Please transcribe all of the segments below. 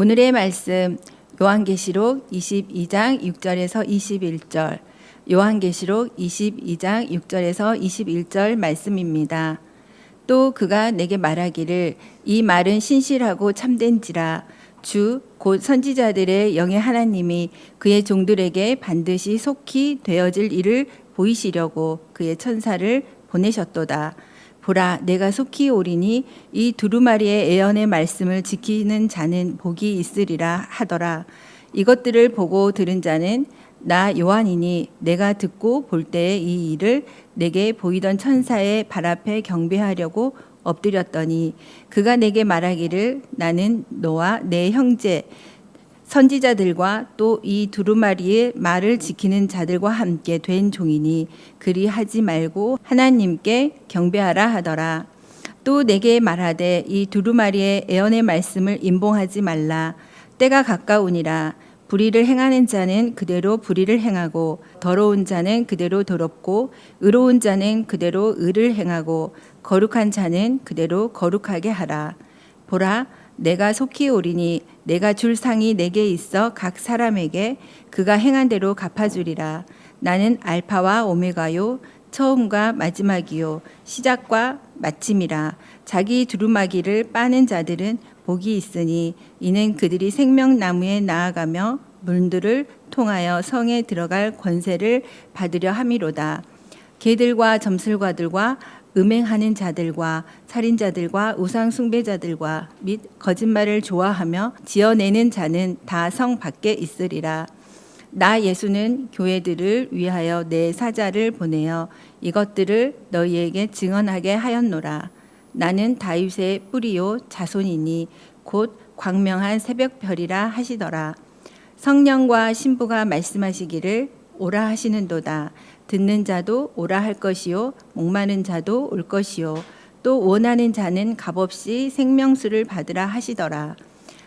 오늘의 말씀 요한계시록 22장 6절에서 21절 요한계시록 22장 6절에서 21절 말씀입니다. 또 그가 내게 말하기를 이 말은 신실하고 참된지라 주 곧 선지자들의 영의 하나님이 그의 종들에게 반드시 속히 되어질 일을 보이시려고 그의 천사를 보내셨도다. 보라 내가 속히 오리니 이 두루마리의 예언의 말씀을 지키는 자는 복이 있으리라 하더라. 이것들을 보고 들은 자는 나 요한이니 내가 듣고 볼 때에 이 일을 내게 보이던 천사의 발 앞에 경배하려고 엎드렸더니 그가 내게 말하기를 나는 너와 내 형제 선지자들과 또 이 두루마리의 말을 지키는 자들과 함께 된 종이니 그리 하지 말고 하나님께 경배하라 하더라. 또 내게 말하되 이 두루마리의 애언의 말씀을 임봉하지 말라. 때가 가까우니라. 불의를 행하는 자는 그대로 불의를 행하고 더러운 자는 그대로 더럽고 의로운 자는 그대로 의를 행하고 거룩한 자는 그대로 거룩하게 하라. 보라 내가 속히 오리니 내가 줄 상이 내게 있어 각 사람에게 그가 행한 대로 갚아주리라. 나는 알파와 오메가요 처음과 마지막이요 시작과 마침이라. 자기 두루마기를 빠는 자들은 복이 있으니 이는 그들이 생명나무에 나아가며 물들을 통하여 성에 들어갈 권세를 받으려 함이로다. 개들과 점술가들과 음행하는 자들과 살인자들과 우상 숭배자들과 및 거짓말을 좋아하며 지어내는 자는 다 성 밖에 있으리라. 나 예수는 교회들을 위하여 내 사자를 보내어 이것들을 너희에게 증언하게 하였노라. 나는 다윗의 뿌리요 자손이니 곧 광명한 새벽별이라 하시더라. 성령과 신부가 말씀하시기를 오라 하시는도다. 듣는 자도 오라 할 것이요 목마른 자도 올 것이요 또 원하는 자는 값없이 생명수를 받으라 하시더라.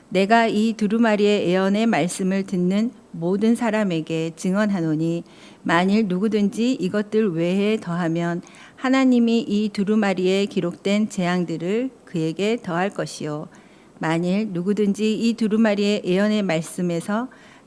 내가 이 두루마리의 예언의 말씀을 듣는 모든 사람에게 증언하노니 만일 누구든지 이것들 외에 더하면 하나님이 이 두루마리에 기록된 재앙들을 그에게 더할 것이요 만일 누구든지 이 두루마리의 예언의 말씀에서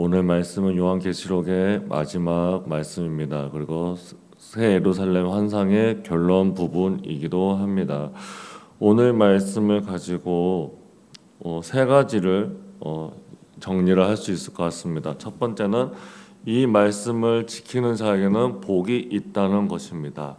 오늘 말씀은 요한계시록의 마지막 말씀입니다. 그리고 새 예루살렘 환상의 결론 부분이기도 합니다. 오늘 말씀을 가지고 어, 세 가지를 어, 정리를 할 수 있을 것 같습니다. 첫 번째는 이 말씀을 지키는 자에게는 복이 있다는 것입니다.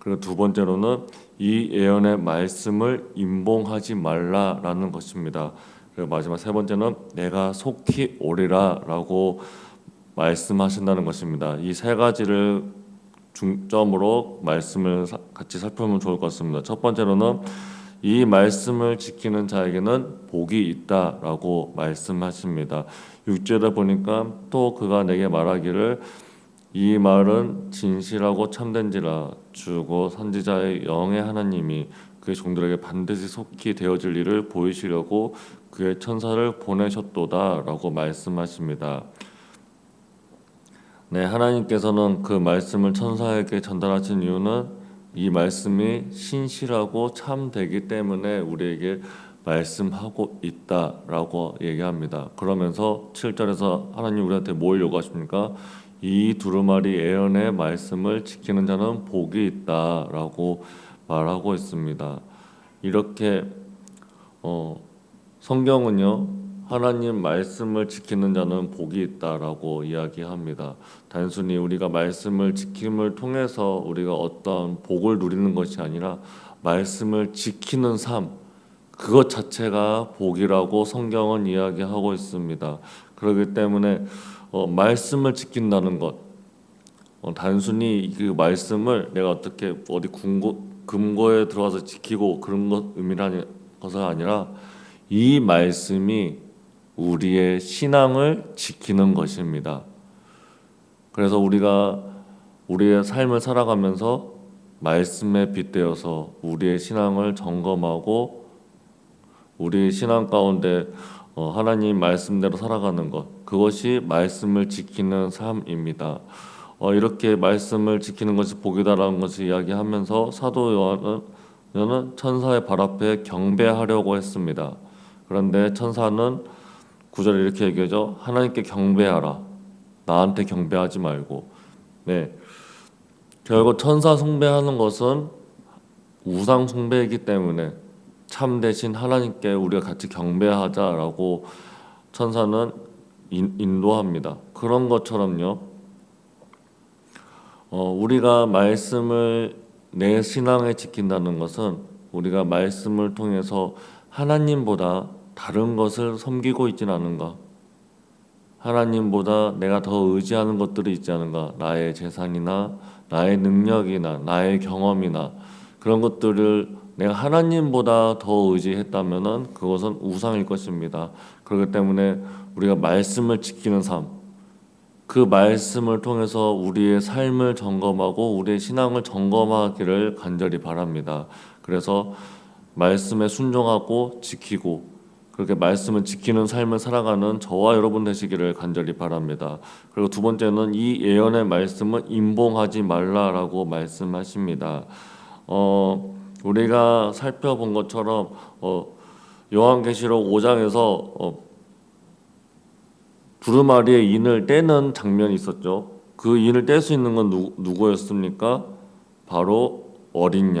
그리고 두 번째로는 이 예언의 말씀을 임봉하지 말라라는 것입니다. 그리고 마지막 세 번째는 내가 속히 오리라라고 말씀하신다는 것입니다. 이 세 가지를 중점으로 말씀을 사- 같이 살펴보면 좋을 것 같습니다. 첫 번째로는 이 말씀을 지키는 자에게는 복이 있다라고 말씀하십니다. 6절에 보니까 또 그가 내게 말하기를 이 말은 진실하고 참된지라 주고 선지자의 영의 하나님이 그의 종들에게 반드시 속히 되어질 일을 보이시려고 그의 천사를 보내셨도다라고 말씀하십니다. 네, 하나님께서는 그 말씀을 천사에게 전달하신 이유는 이 말씀이 신실하고 참되기 때문에 우리에게 말씀하고 있다라고 얘기합니다. 그러면서 7절에서 하나님 우리한테 뭘 요구하십니까? 이 두루마리 예언의 말씀을 지키는 자는 복이 있다라고 말하고 있습니다. 이렇게 어, 성경은요 하나님 말씀을 지키는 자는 복이 있다라고 이야기합니다. 단순히 우리가 말씀을 지킴을 통해서 우리가 어떤 복을 누리는 것이 아니라 말씀을 지키는 삶 그것 자체가 복이라고 성경은 이야기하고 있습니다. 그렇기 때문에 어, 말씀을 지킨다는 것 어, 단순히 그 말씀을 내가 어떻게 어디 궁고, 금고에 들어가서 지키고 그런 것 의미라는 것이 아니라 이 말씀이 우리의 신앙을 지키는 것입니다. 그래서 우리가 우리의 삶을 살아가면서 말씀에 빗대어서 우리의 신앙을 점검하고 우리 신앙 가운데 어, 하나님 말씀대로 살아가는 것 그것이 말씀을 지키는 삶입니다. 어, 이렇게 말씀을 지키는 것이 복이다라는 것을 이야기하면서 사도 요한은 천사의 발 앞에 경배하려고 했습니다. 그런데 천사는 구절에 이렇게 얘기하죠. 하나님께 경배하라. 나한테 경배하지 말고. 네. 결국 천사 숭배하는 것은 우상 숭배이기 때문에 참 대신 하나님께 우리가 같이 경배하자라고 천사는 인, 인도합니다. 그런 것처럼요. 어, 우리가 말씀을 내 신앙에 지킨다는 것은 우리가 말씀을 통해서 하나님보다 다른 것을 섬기고 있지는 않은가? 하나님보다 내가 더 의지하는 것들이 있지 않은가? 나의 재산이나 나의 능력이나 나의 경험이나 그런 것들을 내가 하나님보다 더 의지했다면은 그것은 우상일 것입니다. 그렇기 때문에 우리가 말씀을 지키는 삶, 그 말씀을 통해서 우리의 삶을 점검하고 우리의 신앙을 점검하기를 간절히 바랍니다. 그래서 말씀에 순종하고 지키고 그렇게 말씀을 지키는 삶을 살아가는 저와 여러분 되시기를 간절히 바랍니다. 그리고 두 번째는 이 예언의 말씀은 임봉하지 말라라고 말씀하십니다. 어, 우리가 살펴본 것처럼 어, 요한계시록 5장에서 어, 두루마리의 인을 떼는 장면이 있었죠. 그 인을 뗄 수 있는 건 누, 누구였습니까? 바로 어린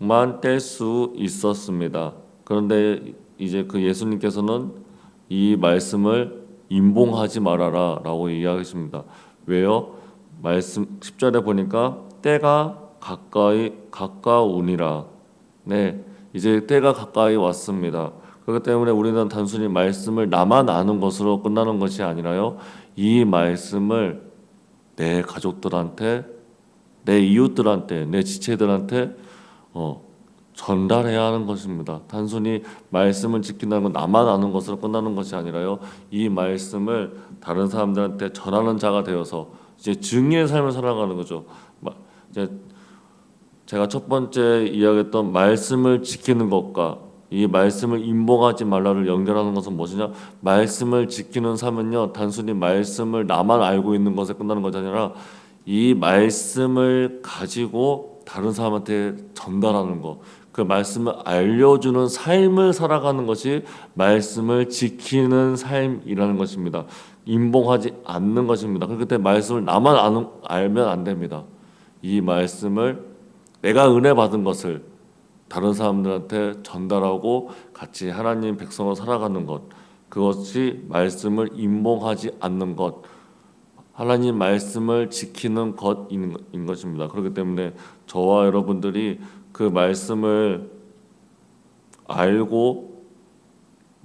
양만 뗄 수 있었습니다. 그런데 이제 그 예수님께서는 이 말씀을 임봉하지 말아라 라고 이야기하십니다. 왜요? 말씀 10절에 보니까 때가 가까이 가까우니라. 네, 이제 때가 가까이 왔습니다. 그렇기 때문에 우리는 단순히 말씀을 나만 아는 것으로 끝나는 것이 아니라요. 이 말씀을 내 가족들한테, 내 이웃들한테, 내 지체들한테 어, 전달해야 하는 것입니다. 단순히 말씀을 지킨다는 건 나만 아는 것으로 끝나는 것이 아니라요. 이 말씀을 다른 사람들한테 전하는 자가 되어서 이제 증인의 삶을 살아가는 거죠. 마- 이제 제가 첫 번째 이야기했던 말씀을 지키는 것과 이 말씀을 임봉하지 말라를 연결하는 것은 무엇이냐? 말씀을 지키는 삶은요, 단순히 말씀을 나만 알고 있는 것에 끝나는 것이 아니라 이 말씀을 가지고 다른 사람한테 전달하는 것, 그 말씀을 알려주는 삶을 살아가는 것이 말씀을 지키는 삶이라는 것입니다. 임봉하지 않는 것입니다. 그렇기 때문에 말씀을 나만 아는, 알면 안 됩니다. 이 말씀을 내가 은혜 받은 것을 다른 사람들한테 전달하고 같이 하나님 백성으로 살아가는 것 그것이 말씀을 임봉하지 않는 것 하나님 말씀을 지키는 것인 인 것입니다. 그렇기 때문에 저와 여러분들이 그 말씀을 알고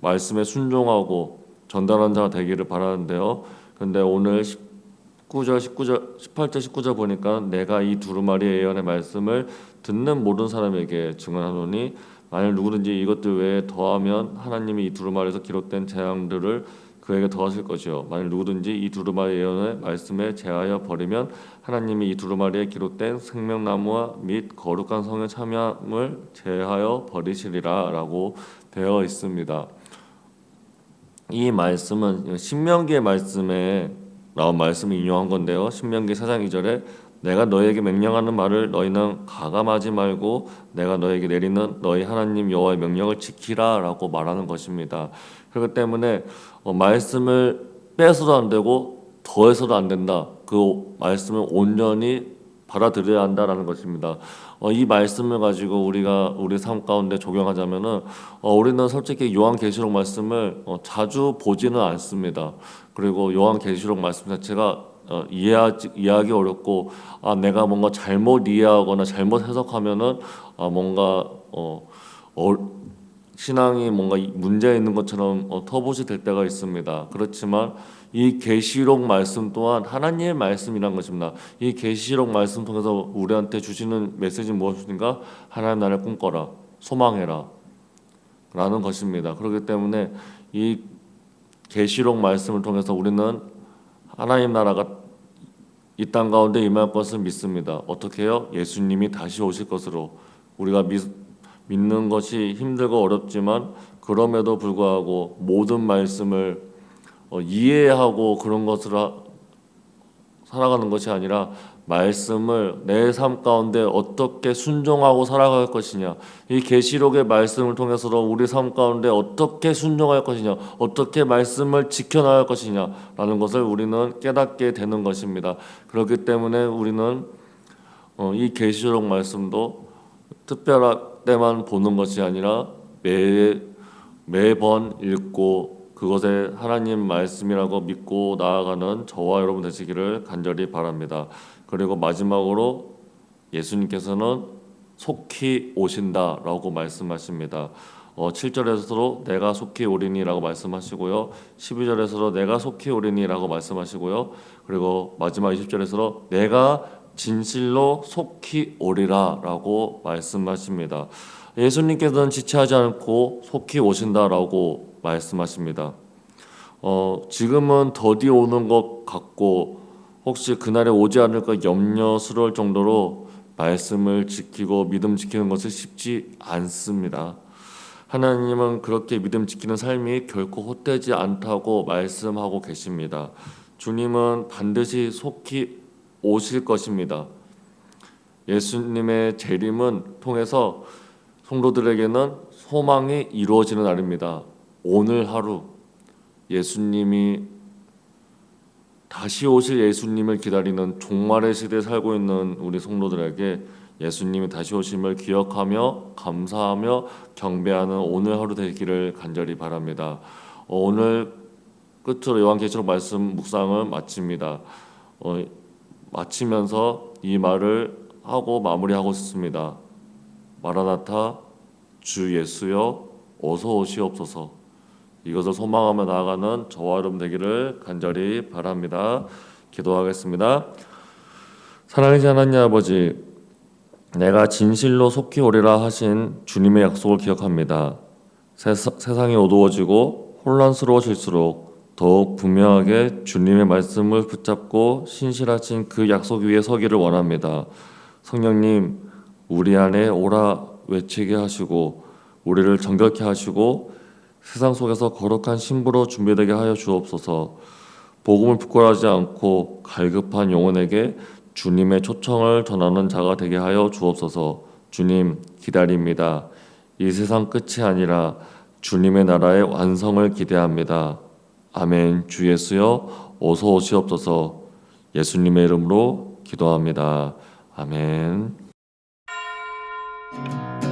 말씀에 순종하고 전달한 자가 되기를 바라는데요. 근데 오늘 19절, 19절, 18절, 19절 보니까 내가 이 두루마리의 예언의 말씀을 듣는 모든 사람에게 증언하노니 만일 누구든지 이것들 외에 더하면 하나님이 이 두루마리에서 기록된 재앙들을 그에게 더하실 것이요 만일 누구든지 이 두루마리 예언의 말씀에 제하여 버리면 하나님이 이 두루마리에 기록된 생명나무와 및 거룩한 성의 참여함을 제하여 버리시리라라고 되어 있습니다. 이 말씀은 신명기의 말씀에 나온 말씀을 인용한 건데요. 신명기 4장 2절에 내가 너에게 명령하는 말을 너희는 가감하지 말고 내가 너에게 내리는 너희 하나님 여호와의 명령을 지키라라고 말하는 것입니다. 그렇기 때문에 어, 말씀을 빼서도 안 되고 더해서도 안 된다. 그 말씀을 온전히 받아들여야 한다라는 것입니다. 어, 이 말씀을 가지고 우리가 우리 삶 가운데 적용하자면은 어, 우리는 솔직히 요한계시록 말씀을 어, 자주 보지는 않습니다. 그리고 요한계시록 말씀 자체가 어, 이해하기, 이해하기 어렵고 아 내가 뭔가 잘못 이해하거나 잘못 해석하면은 아 뭔가 어, 어 신앙이 뭔가 문제 있는 것처럼 어, 터봇이 될 때가 있습니다. 그렇지만 이 계시록 말씀 또한 하나님의 말씀이란 것입니다. 이 계시록 말씀 통해서 우리한테 주시는 메시지는 무엇인가? 하나님 나라를 꿈꿔라, 소망해라, 라는 것입니다. 그렇기 때문에 이 계시록 말씀을 통해서 우리는 하나님 나라가 이 땅 가운데 임할 것을 믿습니다. 어떻게 해요? 예수님이 다시 오실 것으로 우리가 믿, 믿는 것이 힘들고 어렵지만 그럼에도 불구하고 모든 말씀을 어, 이해하고 그런 것을 하- 살아가는 것이 아니라 말씀을 내 삶 가운데 어떻게 순종하고 살아갈 것이냐? 이 계시록의 말씀을 통해서도 우리 삶 가운데 어떻게 순종할 것이냐? 어떻게 말씀을 지켜나갈 것이냐라는 것을 우리는 깨닫게 되는 것입니다. 그렇기 때문에 우리는 어, 이 계시록 말씀도 특별할 때만 보는 것이 아니라 매 매번 읽고 그것에 하나님 말씀이라고 믿고 나아가는 저와 여러분 되시기를 간절히 바랍니다. 그리고 마지막으로 예수님께서는 속히 오신다라고 말씀하십니다. 어, 7절에서도 내가 속히 오리니라고 말씀하시고요. 12절에서도 내가 속히 오리니라고 말씀하시고요. 그리고 마지막 20절에서도 내가 진실로 속히 오리라라고 말씀하십니다. 예수님께서는 지체하지 않고 속히 오신다라고 말씀하십니다. 어, 지금은 더디 오는 것 같고 혹시 그날에 오지 않을까 염려스러울 정도로 말씀을 지키고 믿음 지키는 것은 쉽지 않습니다. 하나님은 그렇게 믿음 지키는 삶이 결코 헛되지 않다고 말씀하고 계십니다. 주님은 반드시 속히 오실 것입니다. 예수님의 재림은 통해서 성도들에게는 소망이 이루어지는 날입니다. 오늘 하루 예수님이 다시 오실 예수님을 기다리는 종말의 시대에 살고 있는 우리 성도들에게 예수님이 다시 오심을 기억하며 감사하며 경배하는 오늘 하루 되기를 간절히 바랍니다. 어, 오늘 끝으로 요한계시록 말씀 묵상을 마칩니다. 어, 마치면서 이 말을 하고 마무리하고 싶습니다. 마라나타 주 예수여 어서 오시옵소서. 이것을 소망하며 나아가는 저와 여러분 되기를 간절히 바랍니다. 기도하겠습니다. 사랑하신 하나님 아버지, 내가 진실로 속히 오리라 하신 주님의 약속을 기억합니다. 세사, 세상이 어두워지고 혼란스러워질수록 더욱 분명하게 주님의 말씀을 붙잡고 신실하신 그 약속 위에 서기를 원합니다. 성령님, 우리 안에 오라 외치게 하시고 우리를 정결케 하시고 세상 속에서 거룩한 신부로 준비되게 하여 주옵소서. 복음을 부끄러워하지 않고 갈급한 영혼에게 주님의 초청을 전하는 자가 되게 하여 주옵소서. 주님 기다립니다. 이 세상 끝이 아니라 주님의 나라의 완성을 기대합니다. 아멘. 주 예수여 어서 오시옵소서. 예수님의 이름으로 기도합니다. 아멘. Thank you.